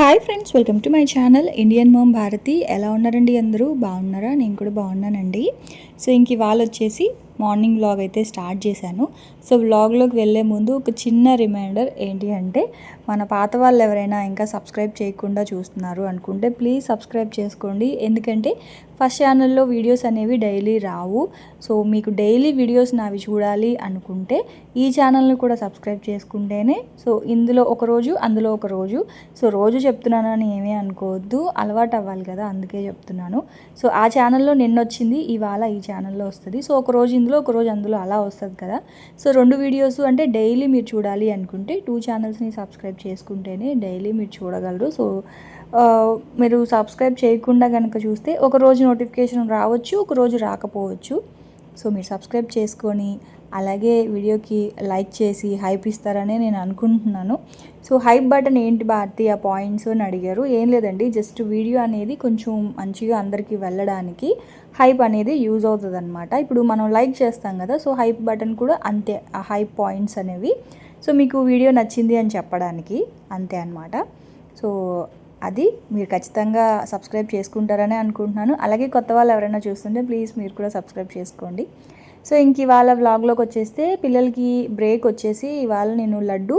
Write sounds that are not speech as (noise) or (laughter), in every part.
Hi friends welcome to my channel Indian mom Bharati ఎలా ఉన్నారండి అందరూ? బాగున్నారా? నేను కూడా బాగున్నానండి. సో ఇంక ఇవాళ వచ్చేసి మార్నింగ్ వ్లాగ్ అయితే స్టార్ట్ చేశాను. సో వ్లాగ్లోకి వెళ్ళే ముందు ఒక చిన్న రిమైండర్ ఏంటి అంటే మన పాత వాళ్ళు ఎవరైనా ఇంకా సబ్స్క్రైబ్ చేయకుండా చూస్తున్నారు అనుకుంటే ప్లీజ్ సబ్స్క్రైబ్ చేసుకోండి. ఎందుకంటే ఫస్ట్ ఛానల్లో వీడియోస్ అనేవి డైలీ రావు. సో మీకు డైలీ వీడియోస్ నావి చూడాలి అనుకుంటే ఈ ఛానల్ని కూడా సబ్స్క్రైబ్ చేసుకుంటేనే సో ఇందులో ఒక రోజు అందులో ఒక రోజు. సో రోజు చెప్తున్నానని ఏమీ అనుకోవద్దు. అలవాటు అవ్వాలి కదా అందుకే చెప్తున్నాను. సో ఆ ఛానల్లో నిన్న వచ్చింది ఇవాళ ఈ ఛానల్లో వస్తుంది. సో ఒక రోజు ఇందులో ఒక రోజు అందులో అలా వస్తుంది కదా. సో రెండు వీడియోస్ అంటే డైలీ మీరు చూడాలి అనుకుంటే టూ ఛానల్స్ని సబ్స్క్రైబ్ చేసుకుంటేనే డైలీ మీరు చూడగలరు. సో మీరు సబ్స్క్రైబ్ చేయకుండా కనుక చూస్తే ఒక రోజు నోటిఫికేషన్ రావచ్చు ఒక రోజు రాకపోవచ్చు. సో మీరు సబ్స్క్రైబ్ చేసుకొని అలాగే వీడియోకి లైక్ చేసి హైప్ ఇస్తారని నేను అనుకుంటున్నాను. సో హైప్ బటన్ ఏంటి భారతి? ఆ పాయింట్స్ అని అడిగారు. ఏం లేదండి జస్ట్ వీడియో అనేది కొంచెం మంచిగా అందరికీ వెళ్ళడానికి హైప్ అనేది యూజ్ అవుతుంది అనమాట ఇప్పుడు మనం లైక్ చేస్తాం కదా సో హైప్ బటన్ కూడా అంతే ఆ హైప్ పాయింట్స్ అనేవి. సో మీకు వీడియో నచ్చింది అని చెప్పడానికి అంతే అనమాట సో అది మీరు ఖచ్చితంగా సబ్స్క్రైబ్ చేసుకుంటారని అనుకుంటున్నాను. అలాగే కొత్త వాళ్ళు ఎవరైనా చూస్తుంటే ప్లీజ్ మీరు కూడా సబ్స్క్రైబ్ చేసుకోండి. సో ఇంక ఇవాళ వ్లాగ్లోకి వచ్చేస్తే పిల్లలకి బ్రేక్ వచ్చేసి ఇవాళ నేను లడ్డు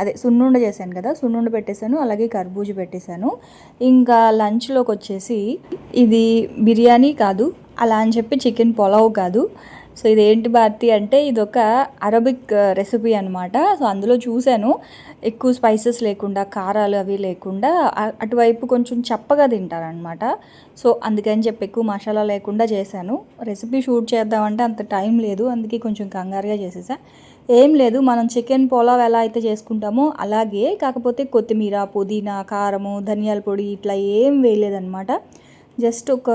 అదే సున్నుండ చేశాను కదా సున్నుండ పెట్టేశాను అలాగే కర్బూజ పెట్టేశాను. ఇంకా లంచ్లోకి వచ్చేసి ఇది బిర్యానీ కాదు అలా అని చెప్పి చికెన్ పొలావ్ కాదు. సో ఇది ఏంటి భారతి అంటే ఇది ఒక అరబిక్ రెసిపీ అనమాట సో అందులో చూశాను. ఎక్కువ స్పైసెస్ లేకుండా కారాలు అవి లేకుండా అటువైపు కొంచెం చప్పగా తింటారనమాట సో అందుకని చెప్పి ఎక్కువ మసాలా లేకుండా చేశాను. రెసిపీ షూట్ చేద్దామంటే అంత టైం లేదు. అందుకే కొంచెం కంగారుగా చేసేసా. ఏం లేదు. మనం చికెన్ పులావ్ ఎలా అయితే చేసుకుంటామో అలాగే కాకపోతే కొత్తిమీర పుదీనా కారము ధనియాల పొడి ఇట్లా ఏం వేయలేదన్నమాట. జస్ట్ ఒక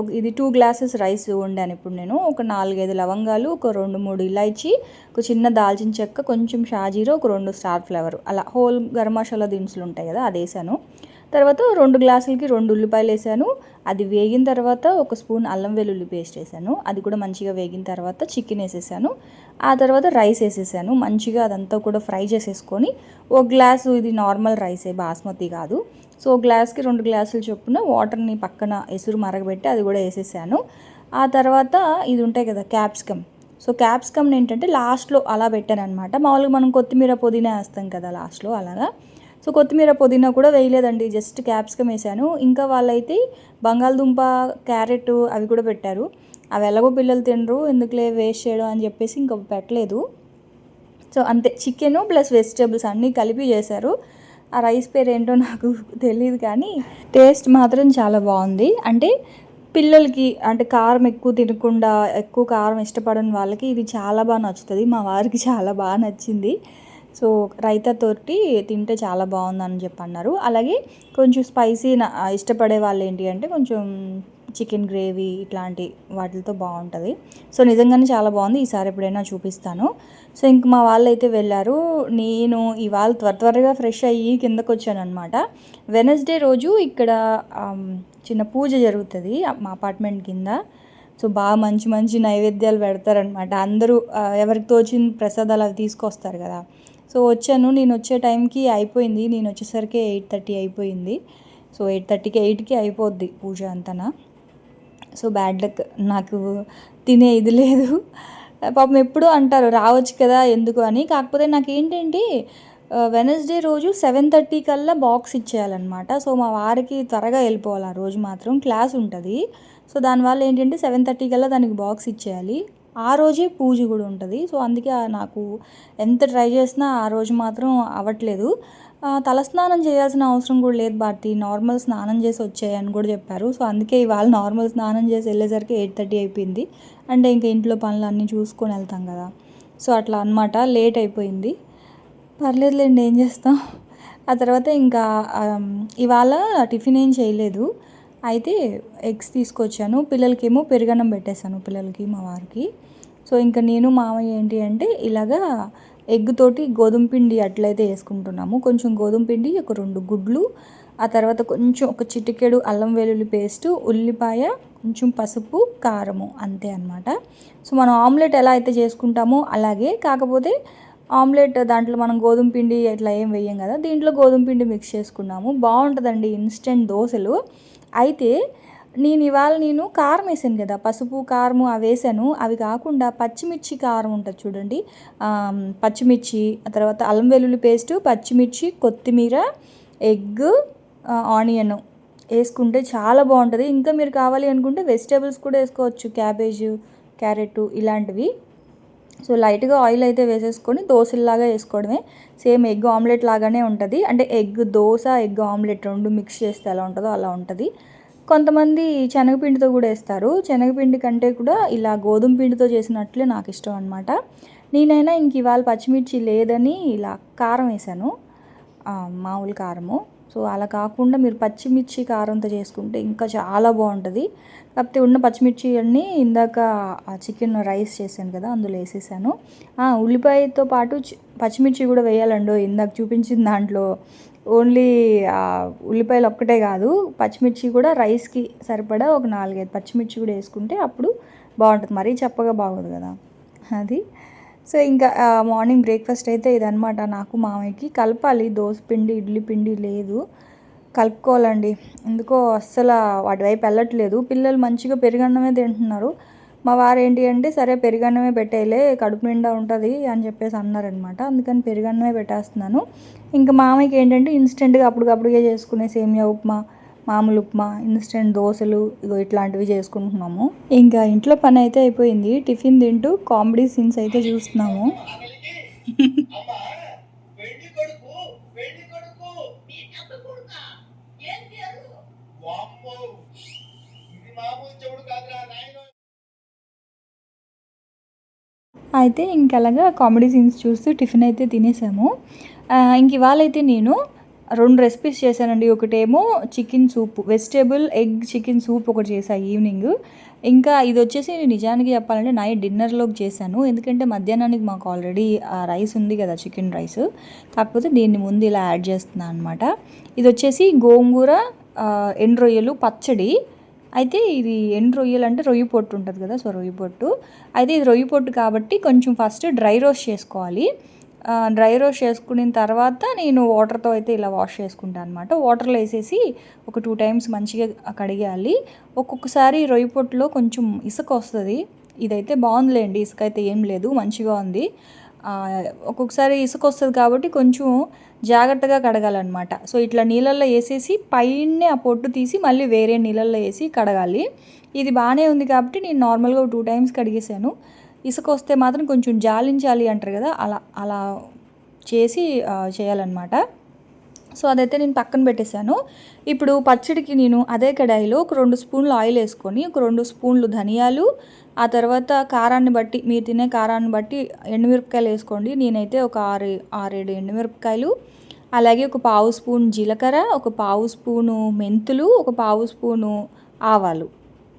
ఒక ఇది టూ గ్లాసెస్ రైస్ వండాను ఇప్పుడు నేను. ఒక నాలుగైదు లవంగాలు ఒక రెండు మూడు ఇలాచి ఒక చిన్న దాల్చిన చెక్క కొంచెం షాజీరా ఒక రెండు స్టార్ ఫ్లేవర్. అలా హోల్ గరం మసాలా దినుసులు ఉంటాయి కదా అది వేసాను. తర్వాత రెండు గ్లాసులకి రెండు ఉల్లిపాయలు వేసాను. అది వేగిన తర్వాత ఒక స్పూన్ అల్లం వెల్లుల్లి పేస్ట్ వేసాను. అది కూడా మంచిగా వేగిన తర్వాత చికెన్ వేసేసాను. ఆ తర్వాత రైస్ వేసేసాను. మంచిగా అదంతా కూడా ఫ్రై చేసేసుకొని ఒక గ్లాసు ఇది నార్మల్ రైసే బాస్మతి కాదు. సో గ్లాస్కి రెండు గ్లాసులు చొప్పున వాటర్ని పక్కన ఎసురు మరగబెట్టి అది కూడా వేసేసాను. ఆ తర్వాత ఇది ఉంటాయి కదా క్యాప్సికమ్. సో క్యాప్సికమ్ ఏంటంటే లాస్ట్లో అలా పెట్టాను అనమాట మామూలుగా మనం కొత్తిమీర పుదీనా వేస్తాం కదా లాస్ట్లో అలాగా. సో కొత్తిమీర పుదీనా కూడా వేయలేదండి జస్ట్ క్యాప్సికమ్ వేసాను. ఇంకా వాళ్ళైతే బంగాళదుంప క్యారెట్ అవి కూడా పెట్టారు. అవి ఎలాగో పిల్లలు తినరు ఎందుకులే వేస్ట్ చేయడం అని చెప్పేసి ఇంకా పెట్టలేదు. సో అంతే చికెను ప్లస్ వెజిటేబుల్స్ అన్నీ కలిపి చేశారు. ఆ రైస్ పేరు ఏంటో నాకు తెలియదు కానీ టేస్ట్ మాత్రం చాలా బాగుంది. అంటే పిల్లలకి అంటే కారం ఎక్కువ తినకుండా ఎక్కువ కారం ఇష్టపడని వాళ్ళకి ఇది చాలా బాగా నచ్చుతుంది. మా వారికి చాలా బాగా నచ్చింది. సో రైతాతోటి తింటే చాలా బాగుందని చెప్పి అన్నారు అలాగే కొంచెం స్పైసీ ఇష్టపడే వాళ్ళు ఏంటి అంటే కొంచెం చికెన్ గ్రేవీ ఇట్లాంటి వాటితో బాగుంటుంది. సో నిజంగానే చాలా బాగుంది. ఈసారి ఎప్పుడైనా చూపిస్తాను. సో ఇంక మా వాళ్ళు అయితే వెళ్ళారు. నేను ఇవాళ త్వర త్వరగా ఫ్రెష్ అయ్యి కిందకు వచ్చాను అనమాట వెనస్డే రోజు ఇక్కడ చిన్న పూజ జరుగుతుంది మా అపార్ట్మెంట్ కింద. సో బాగా మంచి మంచి నైవేద్యాలు పెడతారనమాట అందరూ ఎవరికి తోచిన ప్రసాదాలు అవి తీసుకొస్తారు కదా. సో వచ్చాను. నేను వచ్చే టైంకి అయిపోయింది. నేను వచ్చేసరికి ఎయిట్ థర్టీ అయిపోయింది. సో ఎయిట్ థర్టీకి ఎయిట్కి అయిపోద్ది పూజ అంతనా. So bad luck. నాకు తినే ఇది లేదు. పాపం ఎప్పుడూ అంటారు రావచ్చు కదా ఎందుకు అని. కాకపోతే నాకు ఏంటంటే వెనస్డే రోజు సెవెన్ థర్టీ కల్లా బాక్స్ ఇచ్చేయాలన్నమాట. సో మా వారికి త్వరగా వెళ్ళిపోవాలి ఆ రోజు మాత్రం క్లాస్ ఉంటుంది. సో దానివల్ల ఏంటంటే సెవెన్ థర్టీ కల్లా దానికి బాక్స్ ఇచ్చేయాలి. ఆ రోజే పూజ కూడా ఉంటుంది. సో అందుకే నాకు ఎంత ట్రై చేసినా ఆ రోజు మాత్రం అవ్వట్లేదు. తలస్నానం చేయాల్సిన అవసరం కూడా లేదు భారతి. నార్మల్ స్నానం చేసి వచ్చాయని కూడా చెప్పారు. సో అందుకే ఇవాళ నార్మల్ స్నానం చేసి వెళ్ళేసరికి ఎయిట్ థర్టీ అయిపోయింది. అంటే ఇంకా ఇంట్లో పనులు అన్నీ చూసుకొని వెళ్తాం కదా. సో అట్లా అన్నమాట. లేట్ అయిపోయింది. పర్లేదులేండి ఏం చేస్తాం? ఆ తర్వాత ఇంకా ఇవాళ టిఫిన్ ఏం చేయలేదు. అయితే ఎగ్స్ తీసుకొచ్చాను. పిల్లలకేమో పెరుగన్నం పెట్టేశాను పిల్లలకి మా వారికి. సో ఇంకా నేను మామయ్య ఏంటి అంటే ఇలాగా ఎగ్ తోటి గోధుమ పిండి అట్లయితే వేసుకుంటున్నాము. కొంచెం గోధుమ పిండి ఒక రెండు గుడ్లు ఆ తర్వాత కొంచెం ఒక చిటికెడు అల్లం వెల్లుల్లి పేస్టు ఉల్లిపాయ కొంచెం పసుపు కారము అంతే అన్నమాట. సో మనం ఆమ్లెట్ ఎలా అయితే చేసుకుంటామో అలాగే కాకపోతే ఆమ్లెట్ దాంట్లో మనం గోధుమ పిండి ఇట్లా ఏం వేయం కదా దీంట్లో గోధుమ పిండి మిక్స్ చేసుకున్నాము. బాగుంటుందండి ఇన్స్టెంట్ దోశలు. అయితే నేను ఇవాళ నేను కారం వేసాను కదా పసుపు కారము అవి వేసాను. అవి కాకుండా పచ్చిమిర్చి కారం ఉంటుంది చూడండి. పచ్చిమిర్చి ఆ తర్వాత అల్లం వెల్లుల్లి పేస్టు పచ్చిమిర్చి కొత్తిమీర ఎగ్ ఆనియన్ వేసుకుంటే చాలా బాగుంటుంది. ఇంకా మీరు కావాలి అనుకుంటే వెజిటేబుల్స్ కూడా వేసుకోవచ్చు క్యాబేజు క్యారెట్ ఇలాంటివి. సో లైట్గా ఆయిల్ అయితే వేసేసుకొని దోశల్లాగా వేసుకోవడమే. సేమ్ ఎగ్ ఆమ్లెట్ లాగానే ఉంటుంది. అంటే ఎగ్ దోశ ఎగ్ ఆమ్లెట్ రెండు మిక్స్ చేస్తే ఎలా ఉంటుందో అలా ఉంటుంది. కొంతమంది శనగపిండితో కూడా వేస్తారు. శనగపిండి కంటే కూడా ఇలా గోధుమ పిండితో చేసినట్లే నాకు ఇష్టం అనమాట నేనైనా ఇంక ఇవాళ పచ్చిమిర్చి లేదని ఇలా కారం వేసాను. మామూలు కారము. సో అలా కాకుండా మీరు పచ్చిమిర్చి కారంతో చేసుకుంటే ఇంకా చాలా బాగుంటుంది. కాకపోతే ఉన్న పచ్చిమిర్చి అన్నీ ఇందాక చికెన్ రైస్ చేశాను కదా అందులో వేసేసాను. ఉల్లిపాయతో పాటు పచ్చిమిర్చి కూడా వేయాలండో ఇందాక చూపించిన దాంట్లో ఓన్లీ ఉల్లిపాయలు ఒక్కటే కాదు పచ్చిమిర్చి కూడా రైస్కి సరిపడా ఒక నాలుగైదు పచ్చిమిర్చి కూడా వేసుకుంటే అప్పుడు బాగుంటుంది. మరీ చెప్పగా బాగోదు కదా. అది. సో ఇంకా మార్నింగ్ బ్రేక్ఫాస్ట్ అయితే ఇదనమాట నాకు మామయ్యకి. కలపాలి. దోశ పిండి ఇడ్లీ పిండి లేదు. కలుపుకోవాలండి. ఎందుకో అస్సలు వాటి వైపు వెళ్ళట్లేదు. పిల్లలు మంచిగా పెరుగన్నమే తింటున్నారు. మా వారు ఏంటి అంటే సరే పెరుగన్నమే పెట్టేయలే కడుపు నిండా ఉంటుంది అని చెప్పేసి అన్నారనమాట అందుకని పెరుగన్నమే పెట్టేస్తున్నాను. ఇంకా మామయ్యకి ఏంటంటే ఇన్స్టెంట్గా అప్పటికప్పుడుగా చేసుకునే సేమియా ఉప్మా మామూలు ఉప్మా ఇన్స్టెంట్ దోశలు ఇగో ఇట్లాంటివి చేసుకుంటున్నాము. ఇంకా ఇంట్లో పని అయితే అయిపోయింది. టిఫిన్ తింటూ కామెడీ సీన్స్ అయితే చూస్తున్నాము. అయితే ఇంకలాగా కామెడీ సీన్స్ చూస్తూ టిఫిన్ అయితే తినేసాము. ఇంక ఇవాళైతే నేను రెండు రెసిపీస్ చేశానండి. ఒకటేమో chicken soup vegetable egg chicken soup ఒకటి చేశాను ఈవినింగ్ ఇంకా ఇది వచ్చేసి నేను నిజానికి చెప్పాలంటే నైట్ డిన్నర్లోకి చేశాను. ఎందుకంటే మధ్యాహ్నానికి మాకు ఆల్రెడీ రైస్ ఉంది కదా చికెన్ రైస్ కాకపోతే దీన్ని ముందు ఇలా యాడ్ చేస్తున్నాను అనమాట ఇది వచ్చేసి గోంగూర ఎండ్రొయ్యలు పచ్చడి అయితే ఇది ఎండు రొయ్యలు అంటే రొయ్యి పొట్టు ఉంటుంది కదా సో రొయ్యి పొట్టు. అయితే ఇది రొయ్యి పొట్టు కాబట్టి కొంచెం ఫస్ట్ డ్రై రోస్ట్ చేసుకోవాలి. డ్రై రోస్ట్ చేసుకున్న తర్వాత నేను వాటర్తో అయితే ఇలా వాష్ చేసుకుంటాను అనమాట వాటర్లో వేసేసి ఒక టూ టైమ్స్ మంచిగా కడిగేయాలి ఒక్కొక్కసారి రొయ్యి పొట్టులో కొంచెం ఇసుక వస్తుంది. ఇదైతే బాగుందిలేండి ఇసుక అయితే ఏం లేదు మంచిగా ఉంది. ఒక్కొక్కసారి ఇసుక వస్తుంది కాబట్టి కొంచెం జాగ్రత్తగా కడగాలన్నమాట. సో ఇట్లా నీళ్ళల్లో వేసేసి పైనే ఆ పొట్టు తీసి మళ్ళీ వేరే నీళ్ళల్లో వేసి కడగాలి. ఇది బాగానే ఉంది కాబట్టి నేను నార్మల్గా టూ టైమ్స్ కడిగేసాను ఇసుక వస్తే మాత్రం కొంచెం జాలించాలి అంటారు కదా అలా అలా చేసి చేయాలన్నమాట. సో అదైతే నేను పక్కన పెట్టేశాను. ఇప్పుడు పచ్చడికి నేను అదే కడాయిలో ఒక రెండు స్పూన్లు ఆయిల్ వేసుకొని ఒక రెండు స్పూన్లు ధనియాలు ఆ తర్వాత కారాన్ని బట్టి మీరు తినే కారాన్ని బట్టి ఎండుమిరపకాయలు వేసుకోండి. నేనైతే ఒక ఆరు ఆరేడు ఎండుమిరపకాయలు అలాగే ఒక పావు స్పూన్ జీలకర్ర ఒక పావు స్పూను మెంతులు ఒక పావు స్పూను ఆవాలు.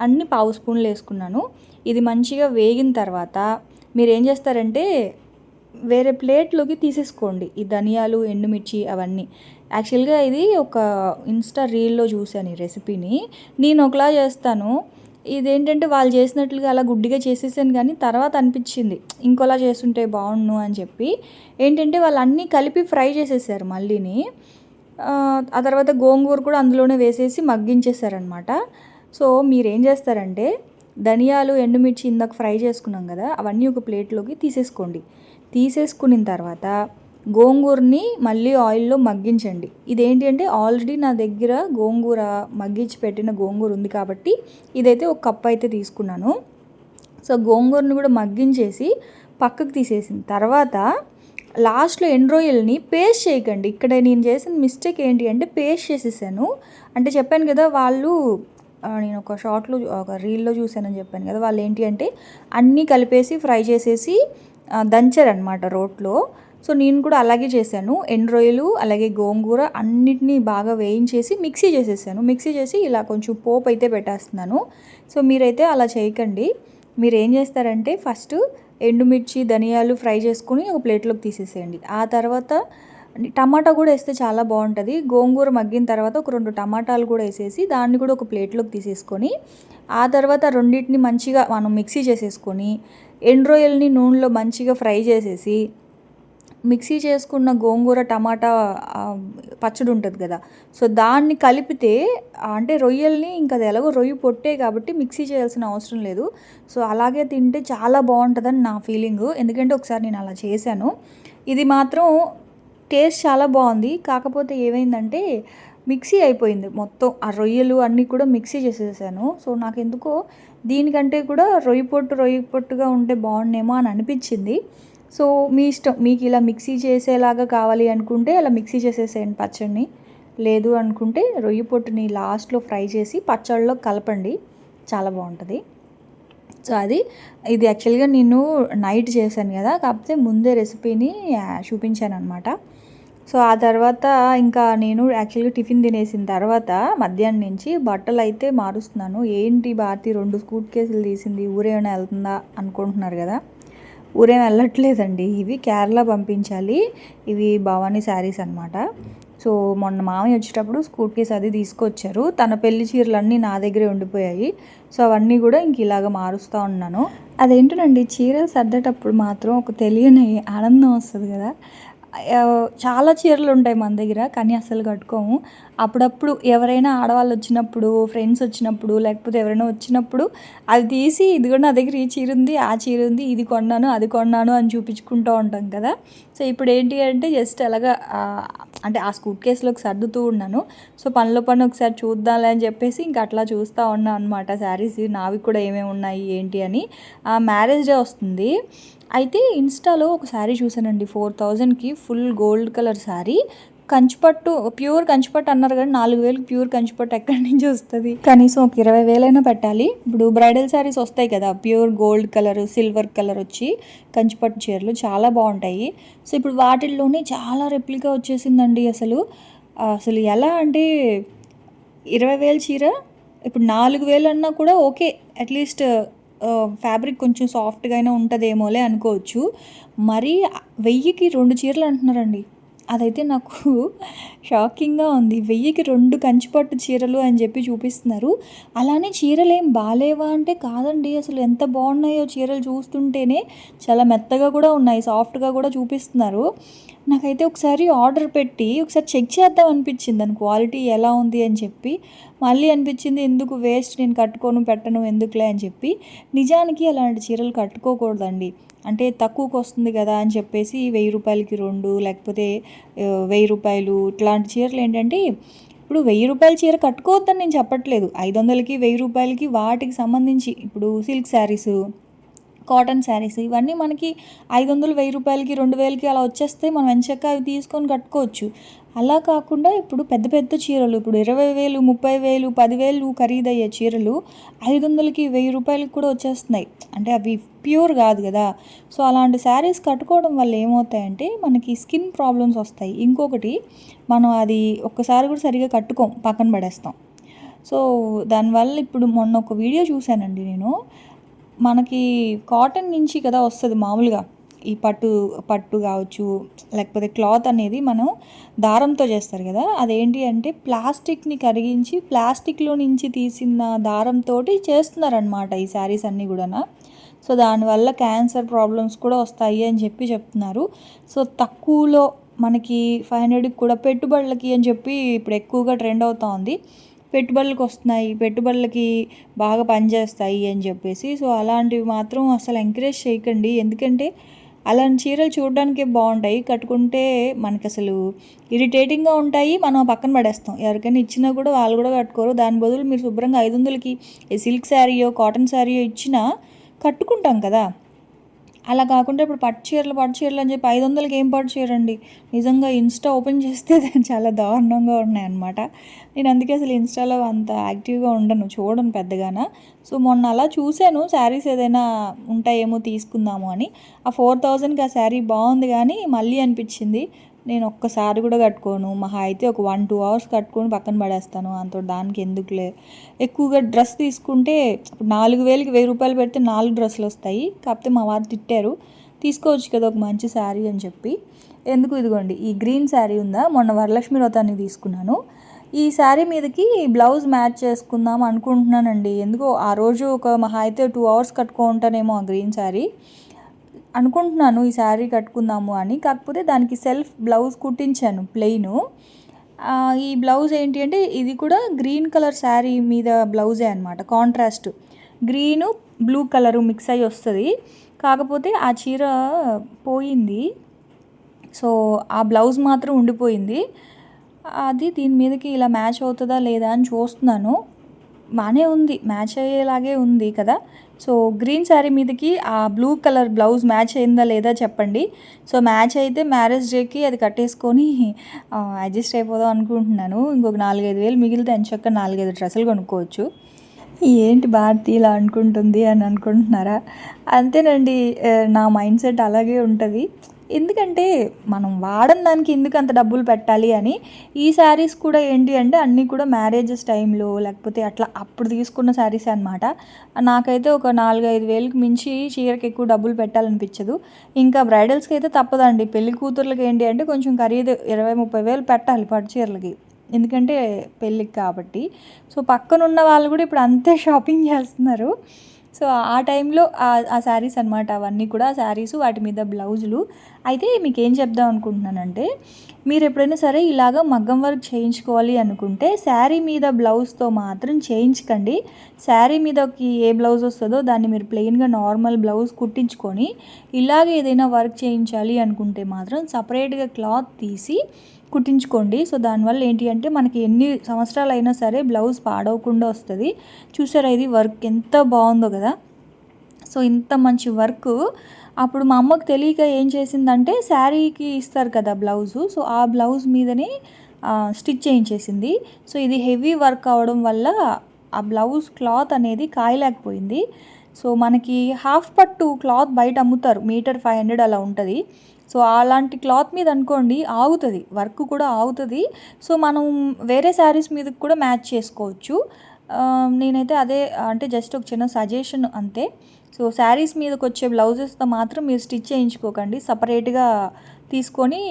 అన్ని పావు స్పూన్లు వేసుకున్నాను. ఇది మంచిగా వేగిన తర్వాత మీరు ఏం చేస్తారంటే వేరే ప్లేట్లోకి తీసేసుకోండి. ఈ ధనియాలు ఎండుమిర్చి అవన్నీ. యాక్చువల్గా ఇది ఒక ఇన్స్టా రీల్లో చూశాను ఈ రెసిపీని. నేను ఒకలా చేస్తాను. ఇదేంటంటే వాళ్ళు చేసినట్లుగా అలా గుడ్డిగా చేసేసాను కానీ తర్వాత అనిపించింది ఇంకోలా చేస్తుంటే బాగుండు అని చెప్పి. ఏంటంటే వాళ్ళు అన్నీ కలిపి ఫ్రై చేసేసారు మళ్ళీని. ఆ తర్వాత గోంగూర కూడా అందులోనే వేసేసి మగ్గించేసారనమాట సో మీరు ఏం చేస్తారంటే ధనియాలు ఎండుమిర్చి ఇందాక ఫ్రై చేసుకున్నాం కదా అవన్నీ ఒక ప్లేట్లోకి తీసేసుకోండి. తీసేసుకున్న తర్వాత గోంగూరని మళ్ళీ ఆయిల్లో మగ్గించండి. ఇదేంటి అంటే ఆల్రెడీ నా దగ్గర గోంగూర మగ్గించి పెట్టిన గోంగూర ఉంది కాబట్టి ఇదైతే ఒక కప్ అయితే తీసుకున్నాను. సో గోంగూరని కూడా మగ్గించేసి పక్కకు తీసేసిన తర్వాత లాస్ట్లో ఎండ్రోయిల్ని పేస్ట్ చేయకండి. ఇక్కడ నేను చేసిన మిస్టేక్ ఏంటి అంటే పేస్ట్ చేసేసాను. అంటే చెప్పాను కదా వాళ్ళు నేను ఒక షార్ట్లో ఒక రీల్లో చూశానని చెప్పాను కదా వాళ్ళు ఏంటి అంటే అన్నీ కలిపేసి ఫ్రై చేసేసి దంచారనమాట రోట్లో. సో నేను కూడా అలాగే చేశాను. ఎండ్రోయిలు అలాగే గోంగూర అన్నిటినీ బాగా వేయించేసి మిక్సీ చేసేసాను. మిక్సీ చేసి ఇలా కొంచెం పోపు అయితే పెట్టేస్తున్నాను. సో మీరైతే అలా చేయకండి. మీరు ఏం చేస్తారంటే ఫస్ట్ ఎండుమిర్చి ధనియాలు ఫ్రై చేసుకుని ఒక ప్లేట్లోకి తీసేసేయండి. ఆ తర్వాత టమాటా కూడా వేస్తే చాలా బాగుంటుంది. గోంగూర మగ్గిన తర్వాత ఒక రెండు టమాటాలు కూడా వేసేసి దాన్ని కూడా ఒక ప్లేట్లోకి తీసేసుకొని ఆ తర్వాత రెండింటిని మంచిగా మనం మిక్సీ చేసేసుకొని ఎండ్రోయల్ని నూనెలో మంచిగా ఫ్రై చేసేసి మిక్సీ చేసుకున్న గోంగూర టమాటా పచ్చడి ఉంటుంది కదా. సో దాన్ని కలిపితే అంటే రొయ్యల్ని ఇంకా అది ఎలాగో రొయ్యి పొట్టే కాబట్టి మిక్సీ చేయాల్సిన అవసరం లేదు. సో అలాగే తింటే చాలా బాగుంటుందని నా ఫీలింగ్. ఎందుకంటే ఒకసారి నేను అలా చేశాను. ఇది మాత్రం టేస్ట్ చాలా బాగుంది. కాకపోతే ఏమైందంటే మిక్సీ అయిపోయింది మొత్తం. ఆ రొయ్యలు అన్నీ కూడా మిక్సీ చేసేసాను. సో నాకు ఎందుకో దీనికంటే కూడా రొయ్యి పొట్టు రొయ్యి పొట్టుగా ఉంటే బాగుండేమో అని అనిపించింది. సో మీ ఇష్టం మీకు ఇలా మిక్సీ చేసేలాగా కావాలి అనుకుంటే అలా మిక్సీ చేసేసేయండి పచ్చడిని. లేదు అనుకుంటే రొయ్యి పొట్టుని లాస్ట్లో ఫ్రై చేసి పచ్చళ్ళలో కలపండి. చాలా బాగుంటుంది. సో అది ఇది యాక్చువల్గా నేను నైట్ చేశాను కదా కాకపోతే ముందే రెసిపీని చూపించాను అనమాట సో ఆ తర్వాత ఇంకా నేను యాక్చువల్గా టిఫిన్ తినేసిన తర్వాత మధ్యాహ్నం నుంచి బట్టలు అయితే మారుస్తున్నాను. ఏంటి భారతి రెండు స్కూట్ కేసులు తీసింది ఊరేమైనా వెళ్తుందా అనుకుంటున్నారు కదా. ఊరేం వెళ్ళట్లేదండి. ఇవి కేరళ పంపించాలి. ఇవి భవానీ శారీస్ అనమాట సో మొన్న మామయ్య వచ్చేటప్పుడు స్కూట్ కేస్ అది తీసుకొచ్చారు. తన పెళ్ళి చీరలన్నీ నా దగ్గరే ఉండిపోయాయి. సో అవన్నీ కూడా ఇంక ఇలాగ మారుస్తూ ఉన్నాను. అదేంటోనండి చీరలు సర్దేటప్పుడు మాత్రం ఒక తెలియని ఆనందం వస్తుంది కదా. చాలా చీరలు ఉంటాయి మన దగ్గర కానీ అసలు కట్టుకోము. అప్పుడప్పుడు ఎవరైనా ఆడవాళ్ళు వచ్చినప్పుడు ఫ్రెండ్స్ వచ్చినప్పుడు లేకపోతే ఎవరైనా వచ్చినప్పుడు అది తీసి ఇది కూడా నా దగ్గర ఈ చీర ఉంది ఆ చీర ఉంది ఇది కొన్నాను అది కొన్నాను అని చూపించుకుంటూ ఉంటాం కదా. సో ఇప్పుడు ఏంటి అంటే జస్ట్ అలాగా అంటే ఆ స్కూట్ కేసులోకి సర్దుతూ ఉన్నాను. సో పనిలో పని ఒకసారి చూద్దాంలే అని చెప్పేసి ఇంకా అట్లా చూస్తూ ఉన్నాను అనమాట శారీస్ నావి కూడా ఏమేమి ఉన్నాయి ఏంటి అని. ఆ మ్యారేజ్ డే వస్తుంది. అయితే ఇన్స్టాలో ఒక శారీ చూసానండి ఫోర్ థౌజండ్కి full gold colour sari. Kanchipattu pure Kanchipattu అన్నారు కానీ నాలుగు వేలు ప్యూర్ కంచిపట్టు ఎక్కడి నుంచి వస్తుంది? కనీసం ఒక ఇరవై వేలైనా పెట్టాలి. ఇప్పుడు బ్రైడల్ శారీస్ వస్తాయి కదా pure gold colour silver colour వచ్చి కంచిపట్టు చీరలు చాలా బాగుంటాయి. సో ఇప్పుడు వాటిల్లోనే చాలా రెప్లికా వచ్చేసిందండి అసలు. అసలు ఎలా అంటే ఇరవై వేల చీర ఇప్పుడు నాలుగు వేలు అన్నా కూడా ఓకే అట్లీస్ట్ ఫ్యాబ్రిక్ కొంచెం సాఫ్ట్గా అయినా ఉంటుందేమోలే అనుకోవచ్చు. మరి వెయ్యికి రెండు చీరలు అంటున్నారండి. అదైతే నాకు షాకింగ్గా ఉంది. వెయ్యికి రెండు కంచిపట్టు చీరలు అని చెప్పి చూపిస్తున్నారు. అలానే చీరలు ఏం బాగాలేవా అంటే కాదండి. అసలు ఎంత బాగున్నాయో చీరలు చూస్తుంటేనే చాలా మెత్తగా కూడా ఉన్నాయి. సాఫ్ట్గా కూడా చూపిస్తున్నారు. నాకైతే ఒకసారి ఆర్డర్ పెట్టి ఒకసారి చెక్ చేద్దాం అనిపించింది. దాని క్వాలిటీ ఎలా ఉంది అని చెప్పి. మళ్ళీ అనిపించింది ఎందుకు వేస్ట్ నేను కట్టుకోను పెట్టను ఎందుకులే అని చెప్పి. నిజానికి అలాంటి చీరలు కట్టుకోకూడదండి. అంటే తక్కువకు వస్తుంది కదా అని చెప్పేసి వెయ్యి రూపాయలకి రెండు లేకపోతే వెయ్యి రూపాయలు ఇట్లాంటి చీరలు ఏంటంటే ఇప్పుడు వెయ్యి రూపాయల చీర కట్టుకోవద్దని నేను చెప్పట్లేదు. ఐదు వందలకి వెయ్యి రూపాయలకి వాటికి సంబంధించి ఇప్పుడు సిల్క్ శారీస్ కాటన్ శారీస్. ఇవన్నీ మనకి ఐదు వందలు వెయ్యి రూపాయలకి రెండు వేలకి అలా వచ్చేస్తే మనం ఎంచక్క అవి తీసుకొని కట్టుకోవచ్చు. అలా కాకుండా ఇప్పుడు పెద్ద పెద్ద చీరలు ఇప్పుడు ఇరవై వేలు ముప్పై వేలు పదివేలు ఖరీదయ్యే చీరలు ఐదు వందలకి వెయ్యి రూపాయలకి కూడా వచ్చేస్తున్నాయి. అంటే అవి ప్యూర్ కాదు కదా. సో అలాంటి శారీస్ కట్టుకోవడం వల్ల ఏమవుతాయంటే మనకి స్కిన్ ప్రాబ్లమ్స్ వస్తాయి. ఇంకొకటి మనం అది ఒక్కసారి కూడా సరిగా కట్టుకోం పక్కన పడేస్తాం. సో దానివల్ల ఇప్పుడు మొన్న ఒక వీడియో చూశానండి నేను. మనకి కాటన్ నుంచి కదా వస్తుంది మామూలుగా. ఈ పట్టు పట్టు కావచ్చు లేకపోతే క్లాత్ అనేది మనం దారంతో చేస్తారు కదా. అదేంటి అంటే ప్లాస్టిక్ని కరిగించి ప్లాస్టిక్లో నుంచి తీసిన దారంతో చేస్తున్నారనమాట ఈ శారీస్ అన్నీ కూడా సో దానివల్ల క్యాన్సర్ ప్రాబ్లమ్స్ కూడా వస్తాయి అని చెప్పి చెప్తున్నారు. సో తక్కువలో మనకి ఫైవ్ హండ్రెడ్కి కూడా పెట్టుబడులకి అని చెప్పి ఇప్పుడు ఎక్కువగా ట్రెండ్ అవుతా ఉంది. పెట్టుబడులకు వస్తున్నాయి పెట్టుబడులకి బాగా పనిచేస్తాయి అని చెప్పేసి. సో అలాంటివి మాత్రం అసలు ఎంకరేజ్ చేయకండి. ఎందుకంటే అలాంటి చీరలు చూడడానికే బాగుంటాయి. కట్టుకుంటే మనకి అసలు ఇరిటేటింగ్గా ఉంటాయి. మనం పక్కన పడేస్తాం. ఎవరికైనా ఇచ్చినా కూడా వాళ్ళు కూడా కట్టుకోరు. దాని బదులు మీరు శుభ్రంగా ఐదు వందలకి సిల్క్ శారీయో కాటన్ శారీయో ఇచ్చినా కట్టుకుంటాం కదా. అలా కాకుండా ఇప్పుడు పట్టు చీరలు పట్టు చీరలు అని చెప్పి ఐదు వందలకి ఏం పట్టు చీర అండి? నిజంగా ఇన్స్టా ఓపెన్ చేస్తే (laughs) చాలా దారుణంగా ఉన్నాయి అనమాట నేను అందుకే అసలు ఇన్స్టాలో అంత యాక్టివ్గా ఉండను చూడను పెద్దగాన. సో మొన్న అలా చూశాను శారీస్ ఏదైనా ఉంటాయేమో తీసుకుందాము అని. ఆ ఫోర్ థౌజండ్కి ఆ శారీ బాగుంది కానీ మళ్ళీ అనిపించింది. నేను ఒక్కసారి కూడా కట్టుకోను. మహా అయితే ఒక వన్ టూ అవర్స్ కట్టుకొని పక్కన పడేస్తాను. అంత దానికి ఎందుకులే. ఎక్కువగా డ్రెస్ తీసుకుంటే నాలుగు వేలకి వెయ్యి రూపాయలు పెడితే నాలుగు డ్రెస్సులు వస్తాయి. కాకపోతే మా వారు తిట్టారు. తీసుకోవచ్చు కదా ఒక మంచి శారీ అని చెప్పి. ఎందుకు ఇదిగోండి ఈ గ్రీన్ శారీ ఉందా? మొన్న వరలక్ష్మి వ్రతానికి తీసుకున్నాను. ఈ శారీ మీదకి బ్లౌజ్ మ్యాచ్ చేసుకుందాం అనుకుంటున్నానండి. ఎందుకో ఆ రోజు ఒక మహా అయితే టూ అవర్స్ కట్టుకుంటానేమో ఆ గ్రీన్ శారీ. అనుకుంటున్నాను ఈ శారీ కట్టుకుందాము అని. కాకపోతే దానికి సెల్ఫ్ బ్లౌజ్ కుట్టించాను ప్లెయిన్. ఈ బ్లౌజ్ ఏంటి అంటే ఇది కూడా గ్రీన్ కలర్ శారీ మీద బ్లౌజే అనమాట contrast. Green blue colour mix అయ్యి వస్తుంది. కాకపోతే ఆ చీర పోయింది. సో ఆ బ్లౌజ్ మాత్రం ఉండిపోయింది. అది దీని మీదకి ఇలా మ్యాచ్ అవుతుందా లేదా అని చూస్తున్నాను. బాగానే ఉంది మ్యాచ్ అయ్యేలాగే ఉంది కదా. సో గ్రీన్ శారీ మీదకి ఆ బ్లూ కలర్ బ్లౌజ్ మ్యాచ్ అయిందా లేదా చెప్పండి. సో మ్యాచ్ అయితే మ్యారేజ్ డేకి అది కట్టేసుకొని అడ్జస్ట్ అయిపోదాం అనుకుంటున్నాను. ఇంకొక నాలుగైదు వేలు మిగిలితే ఎంచక్క నాలుగైదు డ్రెస్సులు కొనుక్కోవచ్చు. ఏంటి భారతి ఇలా అనుకుంటుంది అని అనుకుంటున్నారా? అంతేనండి నా మైండ్ సెట్ అలాగే ఉంటుంది. ఎందుకంటే మనం వాడని దానికి ఎందుకు అంత డబ్బులు పెట్టాలి అని ఈ శారీస్ కూడా ఏంటి అంటే అన్నీ కూడా మ్యారేజెస్ టైంలో లేకపోతే అట్లా అప్పుడు తీసుకున్న శారీస్ అనమాట నాకైతే ఒక నాలుగు ఐదు వేలకు మించి చీరకి ఎక్కువ డబ్బులు పెట్టాలనిపించదు. ఇంకా బ్రైడల్స్కి అయితే తప్పదండి. పెళ్ళి కూతుర్లకి ఏంటి అంటే కొంచెం ఖరీదు ఇరవై ముప్పై వేలు పెట్టాలి పట్టు చీరలకి. ఎందుకంటే పెళ్ళికి కాబట్టి. సో పక్కనున్న వాళ్ళు కూడా ఇప్పుడు అంతే (laughs) షాపింగ్ చేస్తున్నారు. సో ఆ టైంలో ఆ శారీస్ అనమాట అవన్నీ కూడా ఆ శారీస్ వాటి మీద బ్లౌజులు. అయితే మీకు ఏం చెప్దాం అనుకుంటున్నానంటే మీరు ఎప్పుడైనా సరే ఇలాగ మగ్గం వర్క్ చేయించుకోవాలి అనుకుంటే శారీ మీద బ్లౌజ్తో మాత్రం చేయించకండి. శారీ మీదకి ఏ బ్లౌజ్ వస్తుందో దాన్ని మీరు ప్లెయిన్గా నార్మల్ బ్లౌజ్ కుట్టించుకొని ఇలాగ ఏదైనా వర్క్ చేయించాలి అనుకుంటే మాత్రం సపరేట్గా క్లాత్ తీసి కుట్టించుకోండి. సో దానివల్ల ఏంటి అంటే మనకి ఎన్ని సంవత్సరాలు అయినా సరే బ్లౌజ్ పాడవకుండా వస్తుంది. చూసారా ఇది వర్క్ ఎంత బాగుందో కదా. సో ఇంత మంచి వర్క్. అప్పుడు మా అమ్మకు తెలియక ఏం చేసిందంటే శారీకి ఇస్తారు కదా బ్లౌజు. సో ఆ బ్లౌజ్ మీదనే స్టిచ్ చేయించేసింది. సో ఇది హెవీ వర్క్ అవడం వల్ల ఆ బ్లౌజ్ క్లాత్ అనేది కాయలేకపోయింది. సో మనకి హాఫ్ పట్టు క్లాత్ బయట అమ్ముతారు. మీటర్ ఫైవ్ హండ్రెడ్ అలా ఉంటుంది. సో అలాంటి క్లాత్ మీద అనుకోండి ఆగుతుంది. వర్క్ కూడా ఆగుతుంది. సో మనం వేరే శారీస్ మీద కూడా మ్యాచ్ చేసుకోవచ్చు. నేనైతే అదే అంటే జస్ట్ ఒక చిన్న సజెషన్ అంతే. సో శారీస్ మీదకి వచ్చే బ్లౌజెస్తో మాత్రం మీరు స్టిచ్ చేయించుకోకండి. సపరేట్గా తీసుకొని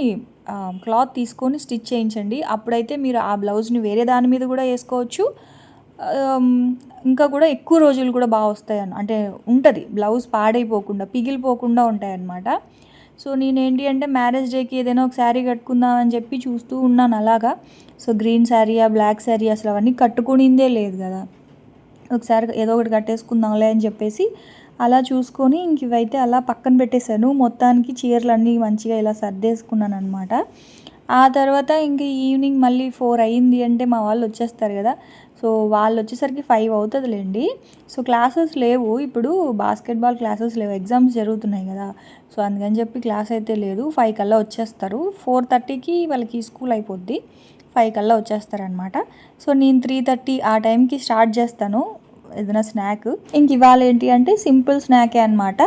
క్లాత్ తీసుకొని స్టిచ్ చేయించండి. అప్పుడైతే మీరు ఆ బ్లౌజ్ని వేరే దాని మీద కూడా వేసుకోవచ్చు. ఇంకా కూడా ఎక్కువ రోజులు కూడా బాగా వస్తాయి అంటే ఉంటుంది. బ్లౌజ్ పాడైపోకుండా పిగిలిపోకుండా ఉంటాయన్నమాట. సో నేనేంటి అంటే మ్యారేజ్ డేకి ఏదైనా ఒక శారీ కట్టుకుందాం అని చెప్పి చూస్తూ ఉన్నాను అలాగా. సో గ్రీన్ శారీయా బ్లాక్ శారీ అసలు అవన్నీ కట్టుకునిందే లేదు కదా. ఒకసారి ఏదో ఒకటి కట్టేసుకుందాంలే అని చెప్పేసి అలా చూసుకొని ఇంక ఇవైతే అలా పక్కన పెట్టేశాను. మొత్తానికి చీరలు అన్నీ మంచిగా ఇలా సర్దేసుకున్నాను అనమాట ఆ తర్వాత ఇంక ఈవినింగ్ మళ్ళీ ఫోర్ అయ్యింది అంటే మా వాళ్ళు వచ్చేస్తారు కదా. సో వాళ్ళు వచ్చేసరికి ఫైవ్ అవుతుందిలేండి. సో క్లాసెస్ లేవు. ఇప్పుడు బాస్కెట్బాల్ క్లాసెస్ లేవు. ఎగ్జామ్స్ జరుగుతున్నాయి కదా. సో అందుకని చెప్పి క్లాస్ అయితే లేదు. ఫైవ్ కల్లా వచ్చేస్తారు. ఫోర్ థర్టీకి వాళ్ళకి స్కూల్ అయిపోద్ది. ఫైవ్ కల్లా వచ్చేస్తారనమాట. సో నేను త్రీ థర్టీ ఆ టైంకి స్టార్ట్ చేస్తాను. ఏదైనా స్నాక్. ఇంక ఇవాళ ఏంటి అంటే సింపుల్ స్నాకే అనమాట.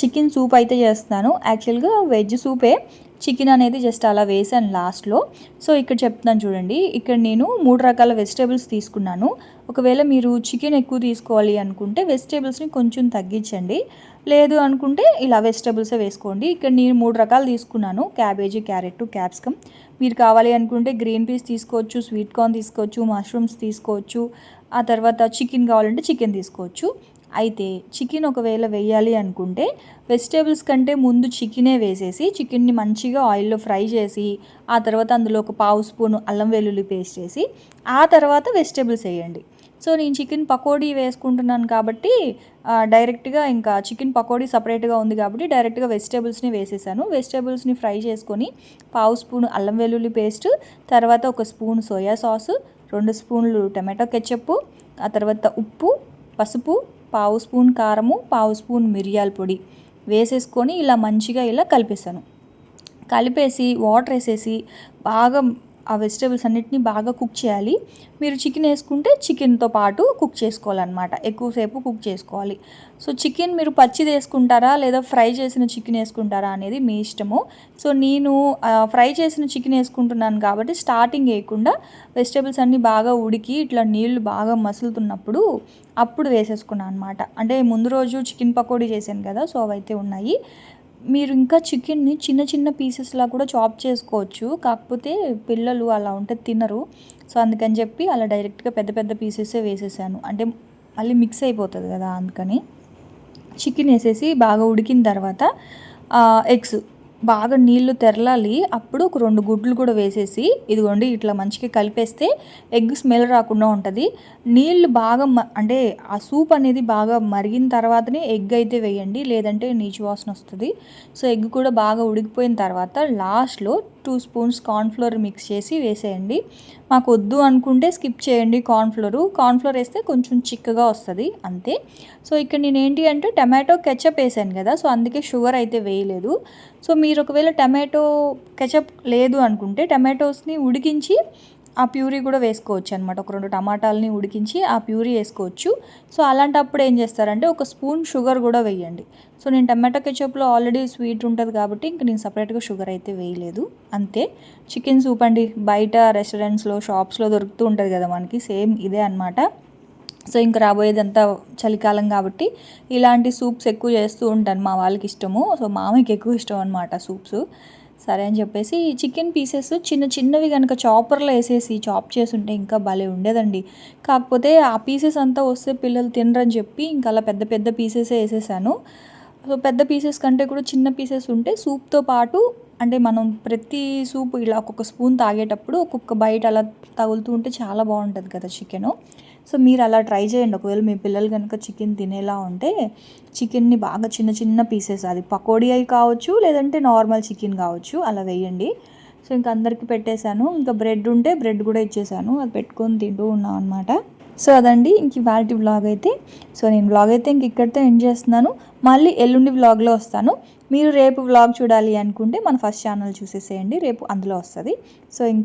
చికెన్ సూప్ అయితే చేస్తాను యాక్చువల్గా వెజ్ సూపే. చికెన్ అనేది జస్ట్ అలా వేసాను లాస్ట్లో. సో ఇక్కడ చెప్తున్నాను చూడండి. ఇక్కడ నేను మూడు రకాల వెజిటేబుల్స్ తీసుకున్నాను. ఒకవేళ మీరు చికెన్ ఎక్కువ తీసుకోవాలి అనుకుంటే వెజిటేబుల్స్ని కొంచెం తగ్గించండి. లేదు అనుకుంటే ఇలా వెజిటేబుల్సే వేసుకోండి. ఇక్కడ నేను మూడు రకాలు తీసుకున్నాను. Cabbage carrot capsicum. మీరు కావాలి అనుకుంటే గ్రీన్ పీస్ తీసుకోవచ్చు స్వీట్ కార్న్ తీసుకోవచ్చు మష్రూమ్స్ తీసుకోవచ్చు. ఆ తర్వాత చికెన్ కావాలంటే చికెన్ తీసుకోవచ్చు. అయితే చికెన్ ఒకవేళ వేయాలి అనుకుంటే వెజిటేబుల్స్ కంటే ముందు చికెనే వేసేసి చికెన్ని మంచిగా ఆయిల్లో ఫ్రై చేసి ఆ తర్వాత అందులో ఒక పావు స్పూన్ అల్లం వెల్లుల్లి పేస్ట్ చేసి ఆ తర్వాత వెజిటేబుల్స్ వేయండి. సో నేను చికెన్ పకోడీ వేసుకుంటున్నాను కాబట్టి డైరెక్ట్గా ఇంకా చికెన్ పకోడీ సపరేట్గా ఉంది కాబట్టి డైరెక్ట్గా వెజిటేబుల్స్ని వేసేసాను. వెజిటేబుల్స్ని ఫ్రై చేసుకొని పావు స్పూన్ అల్లం వెల్లుల్లి పేస్ట్ తర్వాత ఒక స్పూన్ సోయా సాసు రెండు స్పూన్లు టమాటో కెచ్చప్పు ఆ తర్వాత ఉప్పు పసుపు పావు స్పూన్ కారము పావు స్పూన్ మిరియాల పొడి వేసేసుకొని ఇలా మంచిగా ఇలా కలిపేసాను కలిపేసి వాటర్ వేసేసి బాగా ఆ వెజిటేబుల్స్ అన్నిటిని బాగా కుక్ చేయాలి. మీరు చికెన్ వేసుకుంటే చికెన్తో పాటు కుక్ చేసుకోవాలన్నమాట. ఎక్కువసేపు కుక్ చేసుకోవాలి. సో చికెన్ మీరు పచ్చిది వేసుకుంటారా లేదా ఫ్రై చేసిన చికెన్ వేసుకుంటారా అనేది మీ ఇష్టము. సో నేను ఫ్రై చేసిన చికెన్ వేసుకుంటున్నాను కాబట్టి స్టార్టింగ్ వేయకుండా వెజిటేబుల్స్ అన్నీ బాగా ఉడికి ఇట్లా నీళ్ళు బాగా మసులుతున్నప్పుడు అప్పుడు వేసేసుకున్నాను అనమాట అంటే ముందు రోజు చికెన్ పకోడీ చేశాను కదా సో అవైతే ఉన్నాయి. మీరు ఇంకా చికెన్ని చిన్న చిన్న పీసెస్లా కూడా చాప్ చేసుకోవచ్చు. కాకపోతే పిల్లలు అలా ఉంటే తినరు. సో అందుకని చెప్పి అలా డైరెక్ట్గా పెద్ద పెద్ద పీసెసే వేసేసాను. అంటే మళ్ళీ మిక్స్ అయిపోతుంది కదా అందుకని. చికెన్ వేసేసి బాగా ఉడికిన తర్వాత ఎగ్స్ బాగా నీళ్ళు తెరలాలి. అప్పుడు ఒక రెండు గుడ్లు కూడా వేసేసి ఇదిగోండి ఇట్లా మంచిగా కలిపేస్తే ఎగ్ స్మెల్ రాకుండా ఉంటుంది. నీళ్ళు బాగా అంటే ఆ సూప్ అనేది బాగా మరిగిన తర్వాతనే ఎగ్ అయితే వేయండి. లేదంటే నీచు వాసన వస్తుంది. సో ఎగ్ కూడా బాగా ఉడికిపోయిన తర్వాత లాస్ట్లో టూ స్పూన్స్ కార్న్ఫ్లోర్ మిక్స్ చేసి వేసేయండి. మాకు వద్దు అనుకుంటే స్కిప్ చేయండి కార్న్ఫ్లోర్ కార్న్ఫ్లోర్ వేస్తే కొంచెం చిక్కగా వస్తుంది అంతే. సో ఇక్కడ నేను ఏంటి అంటే టమాటో కెచప్ వేసాను కదా సో అందుకే షుగర్ అయితే వేయలేదు. సో మీరు ఒకవేళ టమాటో కెచప్ లేదు అనుకుంటే టమాటోస్ని ఉడికించి ఆ ప్యూరీ కూడా వేసుకోవచ్చు అనమాట ఒక రెండు టమాటాలని ఉడికించి ఆ ప్యూరీ వేసుకోవచ్చు. సో అలాంటప్పుడు ఏం చేస్తారంటే ఒక స్పూన్ షుగర్ కూడా వేయండి. సో నేను టమాటో కెచప్లో ఆల్రెడీ స్వీట్ ఉంటుంది కాబట్టి ఇంక నేను సపరేట్గా షుగర్ అయితే వేయలేదు. అంతే. చికెన్ సూప్ అండి. బయట రెస్టారెంట్స్లో షాప్స్లో దొరుకుతూ ఉంటుంది కదా మనకి. సేమ్ ఇదే అనమాట సో ఇంకా రాబోయేదంతా చలికాలం కాబట్టి ఇలాంటి సూప్స్ ఎక్కువ చేస్తూ ఉంటాను మా వాళ్ళకి ఇష్టము. సో మామయ్యకి ఎక్కువ ఇష్టం అనమాట సూప్స్. సరే అని చెప్పేసి చికెన్ పీసెస్ చిన్న చిన్నవి కనుక చాపర్లో వేసేసి చాప్ చేసుంటే ఇంకా భలే ఉండేదండి. కాకపోతే ఆ పీసెస్ అంతా వస్తే పిల్లలు తినరని చెప్పి ఇంకా అలా పెద్ద పెద్ద పీసెస్ వేసేసాను. సో పెద్ద పీసెస్ కంటే కూడా చిన్న పీసెస్ ఉంటే సూప్తో పాటు అంటే మనం ప్రతి సూప్ ఇలా ఒక్కొక్క స్పూన్ తాగేటప్పుడు ఒక్కొక్క బయట అలా తగులుతూ ఉంటే చాలా బాగుంటుంది కదా చికెను. సో మీరు అలా ట్రై చేయండి. ఒకవేళ మీ పిల్లలు కనుక చికెన్ తినేలా ఉంటే చికెన్ని బాగా చిన్న చిన్న పీసెస్ అది పకోడీ అయి కావచ్చు లేదంటే నార్మల్ చికెన్ కావచ్చు అలా వేయండి. సో ఇంకా అందరికీ పెట్టేశాను. ఇంకా బ్రెడ్ ఉంటే బ్రెడ్ కూడా ఇచ్చేసాను అది పెట్టుకొని తింటూ ఉన్నాం అనమాట సో అదండి ఇంక ఇవాళ వ్లాగ్ అయితే. సో నేను వ్లాగ్ అయితే ఇంక ఇక్కడితో ఎండ్ చేస్తున్నాను. మళ్ళీ ఎల్లుండి వ్లాగ్లో వస్తాను. మీరు రేపు వ్లాగ్ చూడాలి అనుకుంటే మన ఫస్ట్ ఛానల్ చూసేసేయండి. రేపు అందులో వస్తుంది. సో ఇంకా